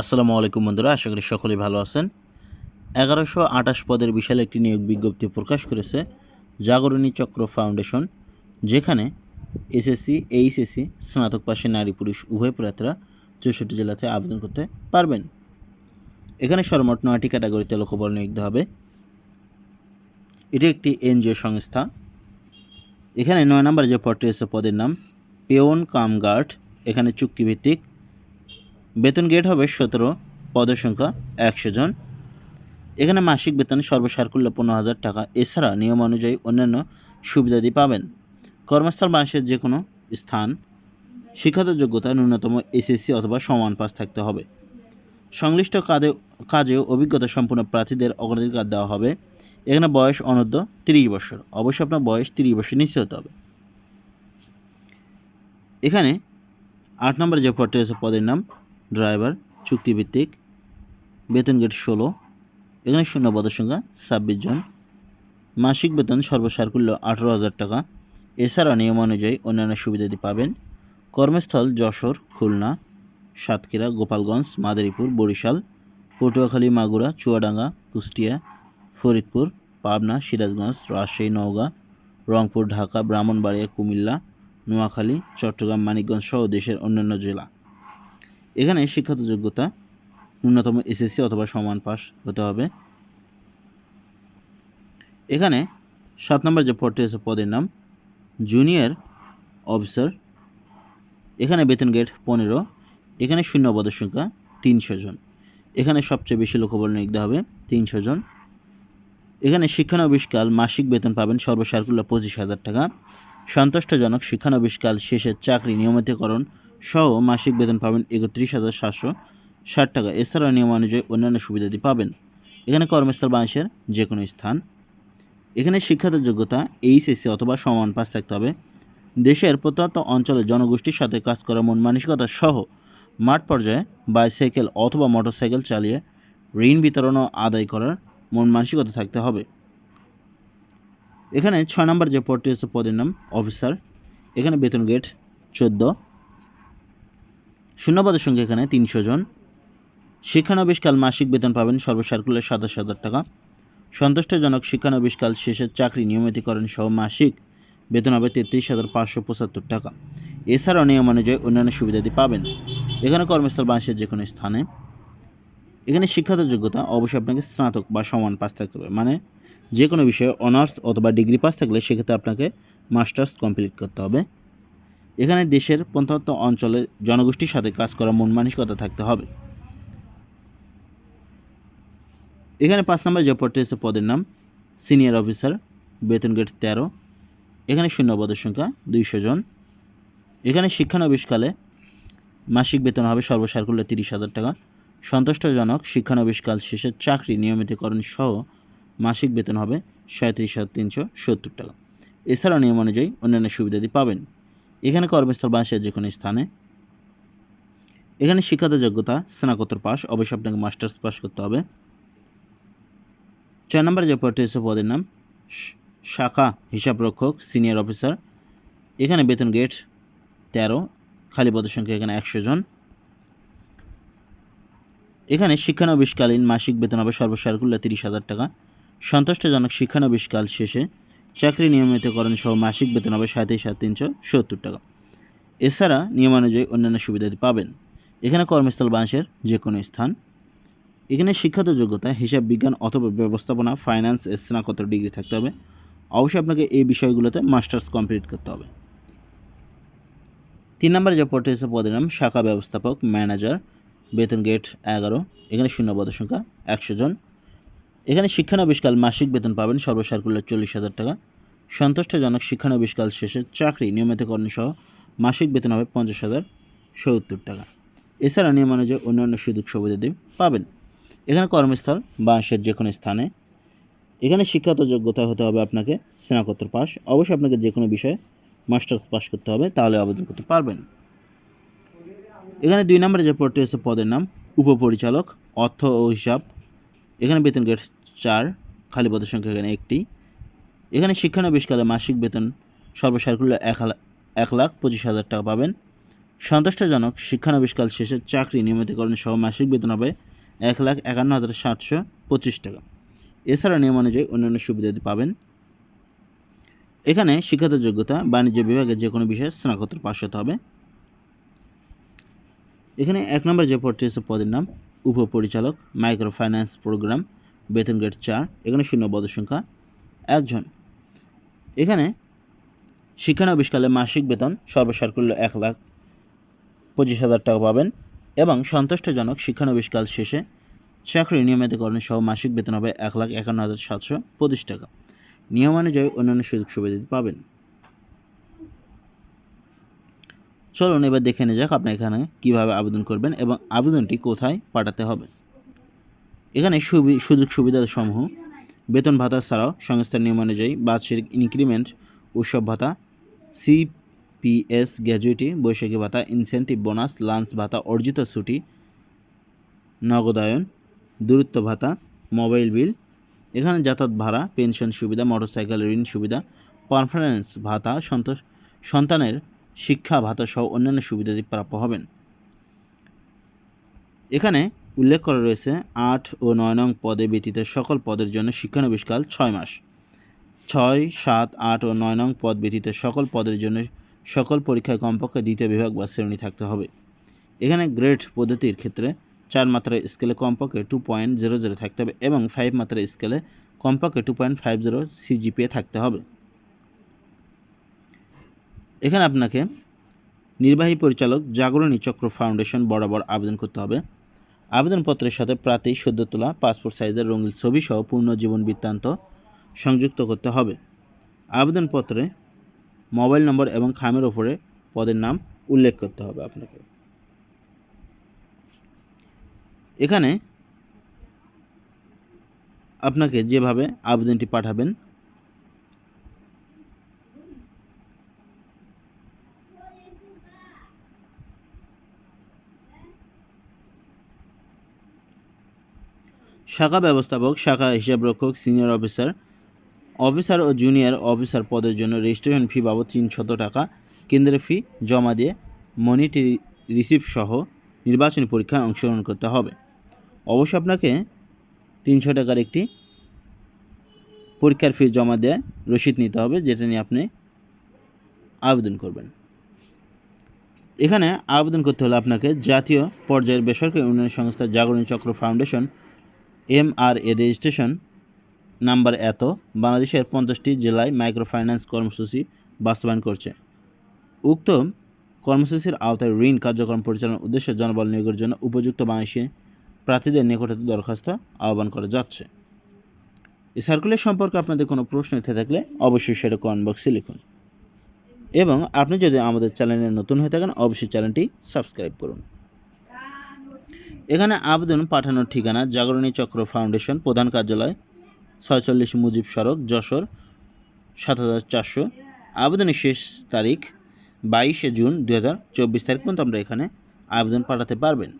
আসসালামু আলাইকুম বন্ধুরা, আশা করি সকলেই ভালো আছেন। এগারোশো আঠাশ পদের বিশাল একটি নিয়োগ বিজ্ঞপ্তি প্রকাশ করেছে জাগরণী চক্র ফাউন্ডেশন, যেখানে এসএসসি, এইচএসসি, স্নাতক পাশে নারী পুরুষ, উভয় প্রার্থীরা চৌষট্টি জেলাতে আবেদন করতে পারবেন। এখানে সর্বমোট নয়টি ক্যাটাগরিতে লোকবল নিয়োগ হবে। এটি একটি এনজিও সংস্থা। এখানে নয় নম্বরে যে পদটি আছে পদের নাম পেওন কামগার্ড। এখানে চুক্তিভিত্তিক বেতন গ্রেড হবে সতেরো, পদের সংখ্যা একশো জন। এখানে মাসিক বেতন সর্বসারকুল্য পনেরো হাজার টাকা। এছাড়া নিয়ম অনুযায়ী অন্যান্য সুবিধাদি পাবেন। কর্মস্থল বাংলাদেশের যে কোনো স্থান শিক্ষাত যোগ্যতা, ন্যূনতম এসএসসি অথবা সমান পাস থাকতে হবে। সংশ্লিষ্ট কাজে কাজেও অভিজ্ঞতা সম্পন্ন প্রার্থীদের অগ্রাধিকার দেওয়া হবে। এখানে বয়স অনূর্ধ্ব তিরিশ বছর। অবশ্যই আপনার বয়স তিরিশ বছর নিশ্চয় হতে হবে। এখানে আট নম্বরে যে আছে পদের নাম ড্রাইভার চুক্তিভিত্তিক, বেতন গেট ষোলো, এখানে শূন্য পদের সংখ্যা ছাব্বিশ জন। মাসিক বেতন সর্বসারকুল্য আঠেরো হাজার টাকা। এছাড়া নিয়ম অনুযায়ী অন্যান্য সুবিধাদি পাবেন। কর্মস্থল যশোর, খুলনা, সাতক্ষীরা, গোপালগঞ্জ, মাদারীপুর, বরিশাল, পটুয়াখালী, মাগুরা, চুয়াডাঙ্গা, কুষ্টিয়া, ফরিদপুর, পাবনা, সিরাজগঞ্জ, রাজশাহী, নওগাঁ, রংপুর, ঢাকা, ব্রাহ্মণবাড়িয়া, কুমিল্লা, নোয়াখালী, চট্টগ্রাম, মানিকগঞ্জ সহ দেশের অন্যান্য জেলা। এখানে শিক্ষাগত যোগ্যতা ন্যূনতম এসএসসি অথবা সমান পাস হতে হবে। এখানে সাত নম্বর যে পদটি আছে, পদের নাম জুনিয়র অফিসার। এখানে বেতন গেট পনেরো, এখানে শূন্য পদের সংখ্যা তিনশো জন। এখানে সবচেয়ে বেশি লোকবল নিয়োগ হবে তিনশো জন। এখানে শিক্ষানবিশকাল মাসিক বেতন পাবেন সর্বসারকুল্য পঁচিশ হাজার টাকা। সন্তুষ্টজনক শিক্ষানবিশকাল শেষে চাকরি নিয়মিতকরণ সহ মাসিক বেতন পাবেন একত্রিশ হাজার সাতশো ষাট টাকা। এছাড়া নিয়ম অনুযায়ী অন্যান্য সুবিধাদি পাবেন। এখানে কর্মস্থল বাংলাদেশের যে কোনো স্থান। এখানে শিক্ষাগত যোগ্যতা, এইচএসসি অথবা সমান পাস থাকতে হবে। দেশের প্রত্যন্ত অঞ্চলে জনগোষ্ঠীর সাথে কাজ করার মন মানসিকতা সহ মাঠ পর্যায়ে বাইসাইকেল অথবা মোটরসাইকেল চালিয়ে ঋণ বিতরণ ও আদায় করার মন মানসিকতা থাকতে হবে। এখানে ছয় নম্বর যে পদটি হচ্ছে পদের নাম, অফিসার। এখানে বেতন গেট চোদ্দ শূন্যপদের সংখ্যা এখানে তিনশো জন। শিক্ষানবিশকাল মাসিক বেতন পাবেন সর্বসারকুল্যে সাতাশ হাজার টাকা। সন্তুষ্টজনক শিক্ষানবিশকাল শেষে চাকরি নিয়মিতকরণ সহ মাসিক বেতন হবে তেত্রিশ হাজার পাঁচশো পঁচাত্তর টাকা। এছাড়াও নিয়ম অনুযায়ী অন্যান্য সুবিধাদি পাবেন। এখানে কর্মস্থল বাংলাদেশের যে কোনো স্থানে। এখানে শিক্ষাগত যোগ্যতা অবশ্যই আপনাকে স্নাতক বা সমান পাস থাকতে হবে। মানে যে কোনো বিষয়ে অনার্স অথবা ডিগ্রি পাস থাকলে সেক্ষেত্রে আপনাকে মাস্টার্স কমপ্লিট করতে হবে। এখানে দেশের প্রত্যন্ত অঞ্চলে জনগোষ্ঠীর সাথে কাজ করার মন মানসিকতা থাকতে হবে। এখানে পাঁচ নম্বর যে পদটি হচ্ছে পদের নাম সিনিয়র অফিসার বেতন গেট তেরো। এখানে শূন্য পদের সংখ্যা দুইশো জন। এখানে শিক্ষানবিশকালে মাসিক বেতন হবে সর্বসারকুল্য তিরিশ হাজার টাকা। সন্তুষ্টজনক শিক্ষানবিশকাল শেষে চাকরি নিয়মিতকরণ সহ মাসিক বেতন হবে সাঁত্রিশ হাজার তিনশো সত্তর টাকা। এছাড়াও নিয়ম অনুযায়ী অন্যান্য সুবিধাদি পাবেন। এখানে কর্মস্থল বাসের যে কোনো স্থানে। এখানে শিক্ষাগত যোগ্যতা, স্নাতকোত্তর পাস, অবশ্যই আপনাকে মাস্টার্স পাস করতে হবে। ছয় নম্বরে যে পদটি পদের নাম শাখা হিসাবরক্ষক সিনিয়র অফিসার। এখানে বেতন গেট তেরো, খালি পদের সংখ্যা এখানে একশো জন। এখানে শিক্ষানবিশকালীন মাসিক বেতন হবে সর্বসারকুল্য তিরিশ হাজার টাকা। সন্তুষ্টজনক শিক্ষানবিশকাল শেষে চাকরি নিয়মিতকরণ সহ মাসিক বেতন হবে সাঁত্রিশ হাজার তিনশো সত্তর টাকা। এছাড়া নিয়মানুযায়ী অন্যান্য সুবিধা পাবেন। এখানে কর্মস্থল বাংলাদেশের যে কোনো স্থান। এখানে শিক্ষাত যোগ্যতা, হিসাব বিজ্ঞান অথবা ব্যবস্থাপনা ফাইন্যান্স স্নাতকোত্তর ডিগ্রি থাকতে হবে। অবশ্যই আপনাকে এই বিষয়গুলোতে মাস্টার্স কমপ্লিট করতে হবে। তিন নম্বরে যে পদটি হচ্ছে পদের নাম শাখা ব্যবস্থাপক ম্যানেজার বেতন গেট এগারো। এখানে শূন্য পদের সংখ্যা একশো জন। এখানে শিক্ষানবিশকাল মাসিক বেতন পাবেন সর্বসারকুল্য চল্লিশ হাজার টাকা। সন্তুষ্টজনক শিক্ষানবিশকাল শেষে চাকরি, নিয়মিতকরণ সহ মাসিক বেতন হবে পঞ্চাশ হাজার সত্তর টাকা। এছাড়া নিয়ম অনুযায়ী অন্যান্য সুযোগ সুবিধাদি পাবেন। এখানে কর্মস্থল, বাঁশের যে কোনো স্থানে। এখানে শিক্ষাগত যোগ্যতা হতে হবে আপনাকে স্নাতকোত্তর পাস। অবশ্যই আপনাকে যে কোনো বিষয়ে মাস্টার্স পাস করতে হবে, তাহলে আবেদন করতে পারবেন। এখানে দুই নম্বরে যে পদটি হচ্ছে পদের নাম। উপপরিচালক, অর্থ ও হিসাব। এখানে বেতন গেট চার, খালি পদের সংখ্যা এখানে একটি। এখানে শিক্ষানবিশকালে মাসিক বেতন সর্বসারকুল্য এক এক লাখ পঁচিশ হাজার টাকা পাবেন। সন্তুষ্টজনক শিক্ষানবিষ্কাল শেষে চাকরি নিয়মিতকরণ সহ মাসিক বেতন হবে এক লাখ একান্ন হাজার সাতশো পঁচিশ টাকা। এছাড়া নিয়ম অনুযায়ী অন্যান্য সুবিধাদি পাবেন। এখানে শিক্ষাগত যোগ্যতা, বাণিজ্য বিভাগে যে কোনো বিষয়ে স্নাতকোত্তর পাশ হতে হবে। এখানে এক নম্বর যে পদটি পদের নাম, উপপরিচালক মাইক্রো ফাইন্যান্স প্রোগ্রাম। বেতন গ্রেড চার, এখানে শূন্য পদের সংখ্যা একজন। এখানে শিক্ষানবিষ্কালে মাসিক বেতন সর্বসার করলে এক লাখ পঁচিশ হাজার টাকা পাবেন এবং সন্তুষ্টজনক শিক্ষানবিষ্কাল শেষে চাকরি নিয়মিতকরণ সহ মাসিক বেতন হবে এক লাখ একান্ন হাজার সাতশো পঁচিশ টাকা। নিয়মানুযায়ী অন্যান্য সুযোগ সুবিধা পাবেন। চলুন এবার দেখে নিয়ে যাক আপনি এখানে কীভাবে আবেদন করবেন এবং আবেদনটি কোথায় পাঠাতে হবে। এখানে সুবি সুযোগ সুবিধা সমূহ বেতন ভাতা ছাড়াও সংস্থার নিয়ম অনুযায়ী বার্ষিক ইনক্রিমেন্ট উৎসব ভাতা সিপিএস গ্র্যাজুইটি, বৈশাখী ভাতা ইনসেন্টিভ বোনাস লাঞ্চ ভাতা, অর্জিত ছুটি, নগদায়ন, দূরত্ব ভাতা মোবাইল বিল এখানে যাতায়াত ভাড়া পেনশন সুবিধা মোটরসাইকেল ঋণ সুবিধা পারফরমেন্স ভাতা সন্তানের শিক্ষা ভাতা সহ অন্যান্য সুবিধাদি প্রাপ্য হবেন। এখানে উল্লেখ করা রয়েছে আট ও নয় নং পদে ব্যতীত সকল পদের জন্য শিক্ষানবিষ্কাল ছয় মাস। ছয়, সাত, আট ও নয় নং পদ ব্যতীত সকল পদের জন্য সকল পরীক্ষায় কমপক্ষে দ্বিতীয় বিভাগ বা শ্রেণি থাকতে হবে। এখানে গ্রেড পদ্ধতির ক্ষেত্রে চার মাত্রার স্কেলে কমপক্ষে টু পয়েন্ট জিরো জিরো থাকতে হবে এবং ফাইভ মাত্রার স্কেলে কমপক্ষে two point five zero CGPA থাকতে হবে। এখানে আপনাকে নির্বাহী পরিচালক জাগরণী চক্র ফাউন্ডেশন বরাবর আবেদন করতে হবে। আবেদনপত্রের সাথে প্রার্থী সদ্য তোলা পাসপোর্ট সাইজের রঙিন ছবি সহ পূর্ণ জীবন বৃত্তান্ত সংযুক্ত করতে হবে। আবেদনপত্রে মোবাইল নম্বর এবং খামের ওপরে পদের নাম উল্লেখ করতে হবে আপনাকে। এখানে আপনাকে যেভাবে আবেদনটি পাঠাবেন শাখা ব্যবস্থাপক, শাখা হিসাবরক্ষক সিনিয়র অফিসার অফিসার ও জুনিয়র অফিসার পদের জন্য রেজিস্ট্রেশন ফি বাবদ তিনশত টাকা। কেন্দ্রের ফি জমা দিয়ে মনিটি রিসিপ্ট সহ নির্বাচনী পরীক্ষায় অংশগ্রহণ করতে হবে। অবশ্যই আপনাকে তিনশো টাকার একটি পরীক্ষার ফি জমা দেয় রসিদ নিতে হবে, যেটা নিয়ে আপনি আবেদন করবেন। এখানে আবেদন করতে হলে আপনাকে জাতীয় পর্যায়ের বেসরকারি উন্নয়ন সংস্থা Jagoroni Chakra foundation M R A registration number এত, বাংলাদেশের পঞ্চাশটি জেলায় মাইক্রো ফাইন্যান্স কর্মসূচি বাস্তবায়ন করছে। উক্ত কর্মসূচির আওতায় ঋণ কার্যক্রম পরিচালনার উদ্দেশ্যে জনবল নিয়োগের জন্য উপযুক্ত বাংলাদেশি প্রার্থীদের নিকটে দরখাস্ত আহ্বান করা যাচ্ছে। এই সার্কুলার সম্পর্কে আপনাদের কোনো প্রশ্ন থেকে থাকলে অবশ্যই সেটা কমেন্ট বক্সে লিখুন। এবং আপনি যদি আমাদের চ্যানেলে নতুন হয়ে থাকেন, অবশ্যই চ্যানেলটি সাবস্ক্রাইব করুন। এখানে আবেদন পাঠানোর ঠিকানা জাগরণী চক্র ফাউন্ডেশন, প্রধান কার্যালয়, ছয়চল্লিশ মুজিব সড়ক, যশোর, সাত হাজার চারশো। আবেদনের শেষ তারিখ বাইশে জুন দু হাজার চব্বিশ তারিখ পর্যন্ত আমরা এখানে আবেদন পাঠাতে পারবেন।